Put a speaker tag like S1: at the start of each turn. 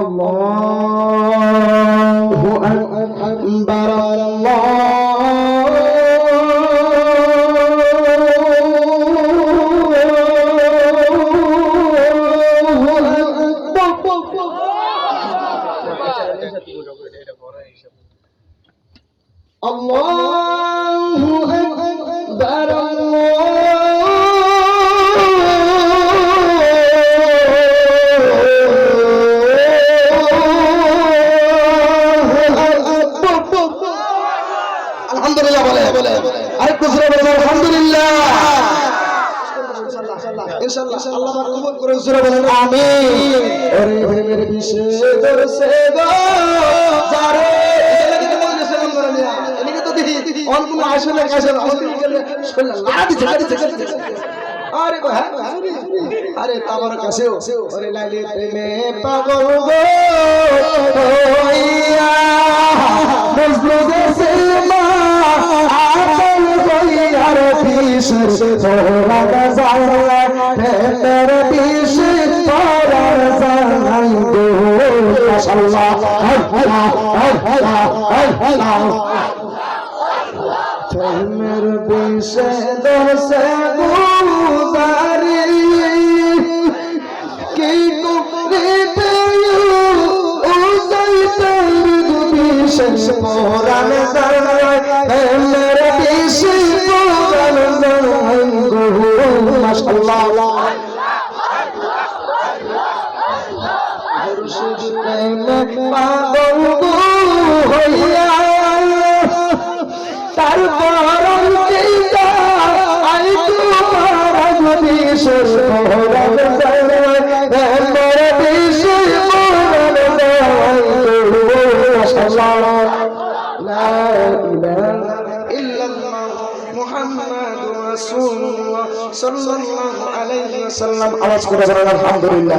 S1: আল্লাহু আকবার আল্লাহু আল্লাহু আলহামদুলিল্লাহ বলে। বলে আরেকটু জোরে বলে আলহামদুলিল্লাহ। ইনশাআল্লাহ আল্লাহ পাক কবুল করে জোরে বলেন। আমিন। ওরে প্রেমের বিশেষ দরসে গো। যারে এদিকে তো মজলিস সালাম করে নিয়া এদিকে তো দেখি অল্প আসলে কাছে শুনলাম লাদি লাদি আরে হ্যাঁ। আরে তোমার কাছেও ওরে লাইলি প্রেমে পাগল গো। হইয়া পিসর তোরা গাজায়া তের পিস তোরা জানাই গো বিষে প্রেমে পাগল হইয়া তারপর আই তোমার বিশেষ মোহরম আওয়াজ করে বলেন আলহামদুলিল্লাহ।